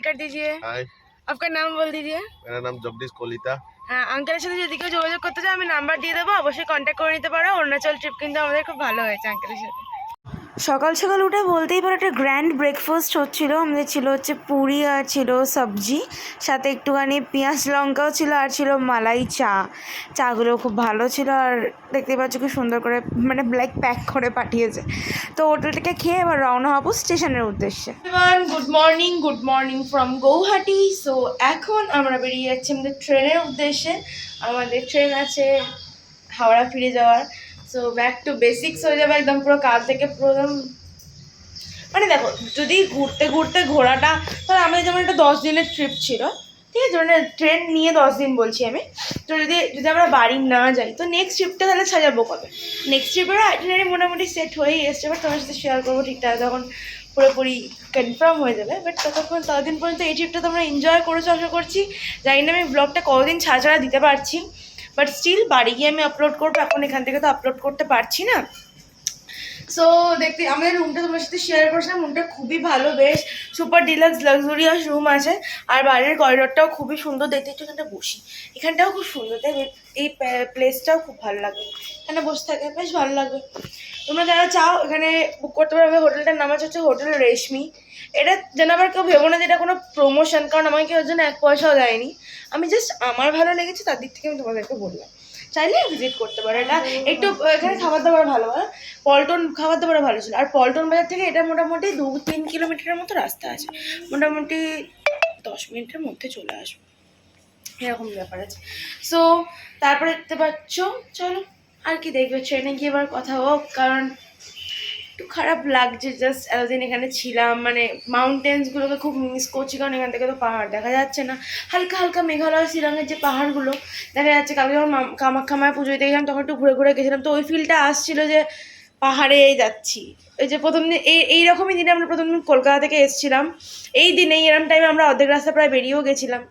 कर दीजिए हाय आपका नाम बोल दीजिए मेरा नाम जगदीश कोलिता হ্যাঁ আঙ্কেলের সাথে যদি কেউ যোগাযোগ করতে চায় আমি নাম্বার দিয়ে দেবো অবশ্যই কন্ট্যাক্ট করে নিতে পারো অরুণাচল ট্রিপ কিন্তু আমাদের খুব ভালো হয়েছে আঙ্কেলের সাথে সকাল সকাল উঠে বলতেই পারো একটা গ্র্যান্ড ব্রেকফাস্ট হচ্ছিল। আমাদের ছিল হচ্ছে পুরি আর ছিল সবজি, সাথে একটুখানি পেঁয়াজ লঙ্কাও ছিল আর ছিল মালাই চা। চাগুলো খুব ভালো ছিল আর দেখতে পাচ্ছ খুব সুন্দর করে মানে ব্ল্যাক প্যাক করে পাঠিয়েছে। তো হোটেলটাকে খেয়ে এবার রওনা হব স্টেশনের উদ্দেশ্যে। Good morning good morning from Guwahati. So এখন আমরা বেরিয়ে যাচ্ছি আমাদের ট্রেনের উদ্দেশ্যে। আমাদের ট্রেন আছে হাওড়া ফিরে যাওয়ার। সো ব্যাক টু বেসিক্স হয়ে যাবে একদম পুরো কাল থেকে পুরো মানে দেখো, যদি ঘুরতে ঘুরতে ঘোরাটা তাহলে আমাদের যেমন একটা দশ দিনের ট্রিপ ছিল, ঠিক আছে? মানে ট্রেন নিয়ে দশ দিন বলছি আমি। তো যদি যদি আমরা বাড়ি না যাই, তো নেক্সট ট্রিপটা তাহলে সাজাবো কবে? নেক্সট ট্রিপের আইটিনারি মোটামুটি সেট হয়েই এসছে বাট তোমার সাথে শেয়ার করব ঠিকঠাক তখন পুরোপুরি কনফার্ম হয়ে যাবে। বাট ততক্ষণ ততদিন পর্যন্ত এই ট্রিপটা তোমরা এনজয় করেছ, আশা করছি। জানি না আমি ব্লগটা কতদিন ছাড়া ছাড়া দিতে পারছি। বাট স্টিল বাড়ি গিয়ে আমি আপলোড করব, এখন এখান থেকে তো আপলোড করতে পারছি না। সো দেখতে, আমাদের রুমটা তোমার সাথে শেয়ার করেছিলাম। রুমটা খুবই ভালো, বেশ সুপার ডিলাক্স লাক্সুরিয়াস রুম আছে। আর বাইরের করিডোরটাও খুবই সুন্দর। দেখতে একটু এখানটা বসি। এখানটাও খুব সুন্দর, তাই এই প্লেসটাও খুব ভালো লাগবে। এখানে বসে থাকে বেশ ভালো লাগবে। তোমরা যারা চাও, এখানে বুক করতে পারবে। হোটেলটার নাম আছে হচ্ছে হোটেল রেশমি এটা যেন আবার কেউ ভেবো না যে এটা কোনো প্রমোশন কারণ আমাকে ওর জন্য এক পয়সাও দেয়নি। আমি জাস্ট আমার ভালো লেগেছে, তার দিক থেকে আমি তোমাদেরকে বললাম। চাইলে ভিজিট করতে পারো। এটা একটু, এখানে খাবার দাবার ভালো, হয়? পল্টন, খাবার দাবার ভালো ছিল। আর পল্টন বাজার থেকে এটা মোটামুটি দু, তিন কিলোমিটারের মতো রাস্তা আছে। মোটামুটি দশ মিনিটের মধ্যে চলে আসব। এরকম ব্যাপার আছে। সো তারপরে দেখতে পাচ্ছ, চলো, আর কি দেখবে ট্রেনে গিয়ে এবার কথা হোক, কারণ একটু খারাপ লাগছে জাস্ট এতদিন এখানে ছিলাম মানে মাউন্টেন্সগুলোকে খুব মিস করছি, কারণ এখান থেকে তো পাহাড় দেখা যাচ্ছে না। হালকা হালকা মেঘালয়, শিলংয়ের যে পাহাড়গুলো, দেখা যাচ্ছে। কালকে যখন মাম- কামাখ্যা মায় পুজো দিতে গেছিলাম, তখন একটু ঘুরে ঘুরে গেছিলাম, তো ওই ফিলটা আসছিল যে পাহাড়ে যাচ্ছি। ওই যে প্রথম দিন, এই এইরকমই দিনে আমরা প্রথম দিন কলকাতা থেকে এসেছিলাম। এই দিনেই এরম টাইমে আমরা অর্ধেক রাস্তা প্রায় বেরিয়েও গেছিলাম।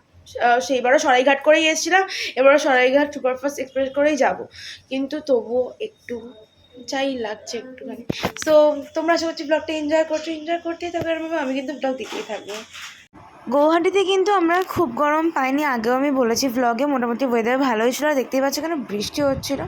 সেইবারও সরাইঘাট করেই এসেছিলাম, এবারও সরাইঘাট সুপারফাস্ট এক্সপ্রেস করেই যাব। কিন্তু তবুও একটু যাই লাগছে একটুখানি। সো তোমরা আশা করছি ব্লগটা এনজয় করছ এনজয় করতেই থাকবে আমি কিন্তু ব্লগ দিতেই থাকব। গৌহাটিতে কিন্তু আমরা খুব গরম পাইনি, আগেও আমি বলেছি ভ্লগে মোটামুটি ওয়েদার ভালোই ছিল দেখতেই পাচ্ছ কেন বৃষ্টি হচ্ছিল।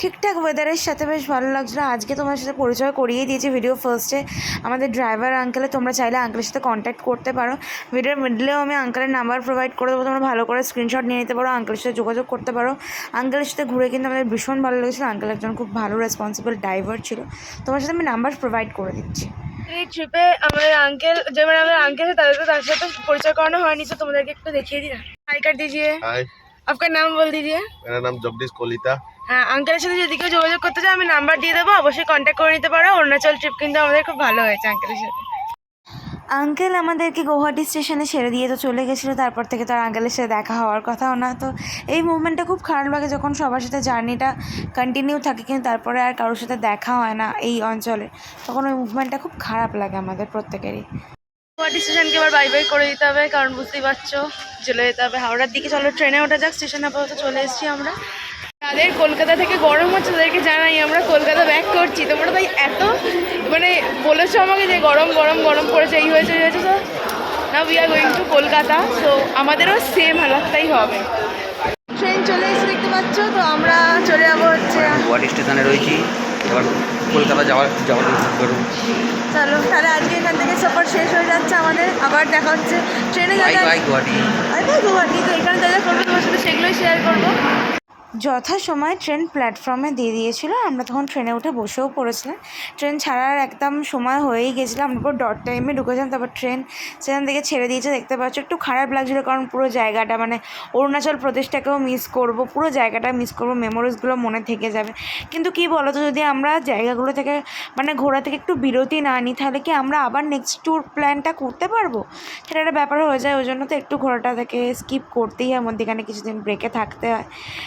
ঠিকঠাক ওয়েদারের সাথে বেশ ভালো লাগছিল। আজকে তোমার সাথে পরিচয় করিয়ে দিয়েছি ভিডিও ফার্স্টে আমাদের ড্রাইভার আঙ্কেলে তোমরা চাইলে আঙ্কেলের সাথে কন্ট্যাক্ট করতে পারো। ভিডিওর মিডলেও আমি আঙ্কেলের নাম্বার প্রোভাইড করে দেবো, তোমরা ভালো করে স্ক্রিনশট নিয়ে নিতে পারো আঙ্কেলের সাথে যোগাযোগ করতে পারো। আঙ্কেলের সাথে ঘুরে কিন্তু আমাদের ভীষণ ভালো লেগেছিলো। আঙ্কেল একজন খুব ভালো রেসপন্সিবল ড্রাইভার ছিল। তোমার সাথে আমি নাম্বার প্রোভাইড করে দিচ্ছি। এই ট্রিপে আমাদের আঙ্কেল যে মানে আমাদের আঙ্কেল তাদের তো তার সাথে পরিচয় করানো হয়নি তো তোমাদেরকে একটু দেখিয়ে দিলাম। হাই কার্ড দিজিয়ে হাই আপনার নাম বল দিজিয়ে আমার নাম জগদীশ কলিতা হ্যাঁ আঙ্কেলের সাথে যদি কেউ যোগাযোগ করতে চায় আমি নাম্বার দিয়ে দেবো অবশ্যই কন্ট্যাক্ট করে নিতে পারো। অরুণাচল ট্রিপ কিন্তু আমাদের খুব ভালো হয়েছে আঙ্কেলের সাথে। আঙ্কেল আমাদেরকে গৌহাটি স্টেশনে ছেড়ে দিয়ে তো চলে গেছিল, তারপর থেকে তো আর আঙ্কেলের সাথে দেখা হওয়ার কথাও না। তো এই মুভমেন্টটা খুব খারাপ লাগে যখন সবার সাথে জার্নিটা কন্টিনিউ থাকে, কিন্তু তারপরে আর কারোর সাথে দেখা হয় না এই অঞ্চলে। তখন ওই মুভমেন্টটা খুব খারাপ লাগে আমাদের প্রত্যেকেরই। গুয়াহাটি স্টেশনকে এবার বাই বাই করে দিতে হবে, কারণ বুঝতেই পারছ, চলে যেতে হবে। হাওড়ার দিকে চলো, ট্রেনে ওঠা যাক, স্টেশন আপাতত চলে এসেছি আমরা। যাদের কলকাতা থেকে গরম হচ্ছে তাদেরকে জানাই আমরা কলকাতা ব্যাক করছি। তোমরা তাই এত মানে বলেছ আমাকে যে গরম গরম গরম করেছে এই হয়েছে এই হয়েছে তো না we are going to Kolkata so আমাদেরও সেম হালাতটাই হবে। ট্রেন চলে এসে দেখতে পাচ্ছ তো আমরা চলে যাব হচ্ছে গুয়াহাটি স্টেশনে রয়েছি এবার কলকাতা যাওয়ার যাওয়ার করব। চলো তাহলে আজকে এখান থেকে সফর শেষ হয়ে যাচ্ছে আমাদের আবার দেখা হচ্ছে। ট্রেনে যা বাই যা বাই গুয়াহাটি। গুয়াহাটি। তো এখানে যা যা করব তোমার সাথে সেগুলোই শেয়ার করব। যথাসময়ে ট্রেন প্ল্যাটফর্মে দিয়ে দিয়েছিল। আমরা তখন ট্রেনে উঠে বসেও পড়েছিলাম। ট্রেন ছাড়ার একদম সময় হয়েই গেছিল। আমরা পুরো ডট টাইমে ঢুকেছিলাম, তারপর ট্রেন সেখান থেকে ছেড়ে দিয়েছে। দেখতে পাচ্ছ, একটু খারাপ লাগছিল কারণ পুরো জায়গাটা মানে অরুণাচল প্রদেশটাকেও মিস করব, পুরো জায়গাটা মিস করব মেমোরিজগুলো মনে থেকে যাবে। কিন্তু কি বলো তো যদি আমরা জায়গাগুলো থেকে মানে ঘোরা থেকে একটু বিরতি না নিই, তাহলে কি আমরা আবার নেক্সট ট্যুর প্ল্যানটা করতে পারব? সেটা একটা ব্যাপার হয়ে যায়, ওই জন্য তো একটু ঘোরাটা থেকে স্কিপ করতেই হয়, মধ্যেখানে কিছুদিন ব্রেকে থাকতে হয়।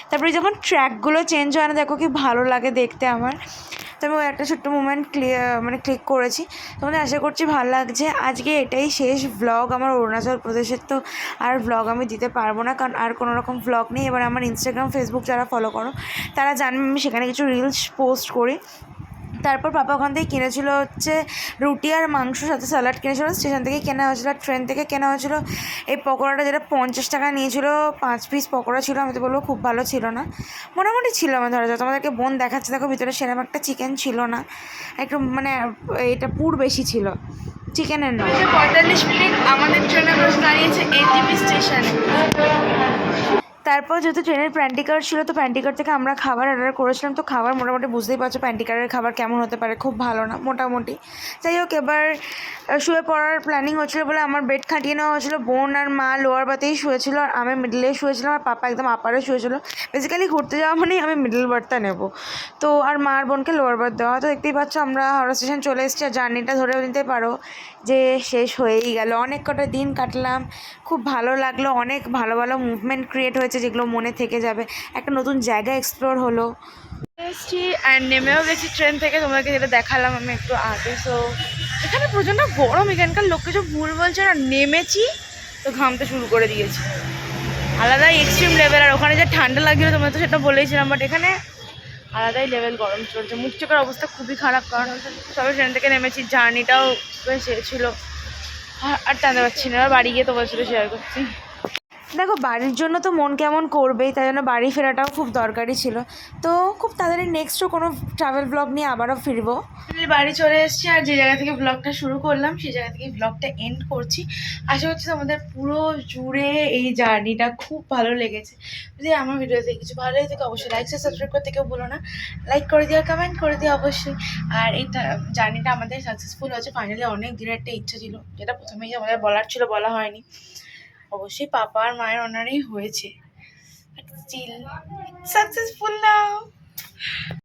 তারপরে যখন ট্র্যাকগুলো চেঞ্জ হয় না, দেখো কি ভালো লাগে দেখতে আমার। তো আমি একটা ছোট্ট মুমেন্ট ক্লিয়ার মানে ক্লিক করেছি। তোমাদের আশা করছি ভালো লাগছে। আজকে এটাই শেষ ব্লগ আমার অরুণাচল প্রদেশের। তো আর ব্লগ আমি দিতে পারব না, কারণ আর কোনো রকম ব্লগ নেই। এবার আমার ইনস্টাগ্রাম ফেসবুক যারা ফলো করো, তারা জানবে আমি সেখানে কিছু রিলস পোস্ট করি। তারপর পাপা ওখান থেকে কিনেছিল হচ্ছে রুটি আর মাংস, সাথে স্যালাড কিনেছিল, স্টেশন থেকে কেনা হয়েছিল আর ট্রেন থেকে কেনা হয়েছিল। এই পকোড়াটা যেটা পঞ্চাশ টাকা নিয়েছিল, পাঁচ পিস পকোড়া ছিল, আমি তো বলব খুব ভালো ছিল না। মোটামুটি ছিল আমার ধরা যায় তোমাদেরকে বোন দেখাচ্ছে, দেখো ভিতরে সেরকম একটা চিকেন ছিল না। একটু মানে এটা পুর বেশি ছিল। চিকেনের নয় পঁয়তাল্লিশ মিনিট আমাদের ট্রেনে বসে দাঁড়িয়েছে এনটিপি স্টেশনে তারপর যেহেতু ট্রেনের প্যান্টিকার ছিল, তো প্যান্টিকার থেকে আমরা খাবার অর্ডার করেছিলাম। তো খাবার মোটামুটি বুঝতেই পারছ প্যান্টিকারের খাবার কেমন হতে পারে, খুব ভালো না, মোটামুটি। যাই হোক, এবার শুয়ে পড়ার প্ল্যানিং হচ্ছিল বলে আমার বেড খাটিয়ে নেওয়া হয়েছিলো। বোন আর মা লোয়ার বাতেই শুয়েছিল, আর আমি মিডলে শুয়েছিলাম, আর পাপা একদম আপারে শুয়েছিল। বেসিক্যালি ঘুরতে যাওয়া মানেই আমি মিডল বার্থটা নেব। তো আর মা আর বোনকে লোয়ার বার্থ দেওয়া। তো দেখতেই পাচ্ছ আমরা হাওড়া স্টেশন চলে এসেছি আর জার্নিটা ধরেও নিতে পারো যে শেষ হয়েই গেল। অনেক কটা দিন কাটলাম, খুব ভালো লাগল। অনেক ভালো ভালো মুভমেন্ট ক্রিয়েট হয়েছে যেগুলো মনে থেকে যাবে। একটা নতুন জায়গা এক্সপ্লোর হলো। এসেছি অ্যান্ড নেমেও গেছি ট্রেন থেকে। তোমাকে যেটা দেখালাম আমি একটু আগে। সো এখানে প্রচণ্ড গরম। এখানকার লোক কিছু ভুল বলছে না। নেমেছি, তো ঘামতে শুরু করে দিয়েছি। আলাদাই এক্সট্রিম লেভেল আর ওখানে যে ঠান্ডা লাগছিল তোমরা তো সেটা বলেইছিলাম বাট এখানে আলাদাই লেভেল গরম চলছে। মুখ চোখের অবস্থা খুবই খারাপ, কারণ সবাই ট্রেন থেকে নেমেছি জার্নিটাও বেশ ছিল। আর- টানতে পারছি না বাড়ি গিয়ে তোমার সাথে শেয়ার করছি। দেখো, বাড়ির জন্য তো মন কেমন করবেই, তাই জন্য বাড়ি ফেরাটাও খুব দরকারি ছিল। তো খুব তাড়াতাড়ি নেক্সটও কোনো ট্রাভেল ব্লগ নিয়ে আবারও ফিরবো। বাড়ি চলে এসেছি আর যে জায়গা থেকে ব্লগটা শুরু করলাম, সেই জায়গা থেকে ব্লগটা এন্ড করছি। আশা করছি তোমাদের পুরো জুড়ে এই জার্নিটা খুব ভালো লেগেছে। যদি আমার ভিডিওতে কিছু ভালো লেগে থাকে, অবশ্যই লাইক সাবস্ক্রাইব করতে কেউ বলো না। লাইক করে দিও কমেন্ট করে দিও অবশ্যই। আর এই জার্নিটা আমাদের সাকসেসফুল হয়েছে। ফাইনালি অনেক দিনের একটা ইচ্ছা ছিল, যেটা প্রথমেই আমাদের বলার ছিল বলা হয়নি। অবশ্যই পাপা আর মায়ের অনারেই হয়েছে। সাকসেসফুল নাও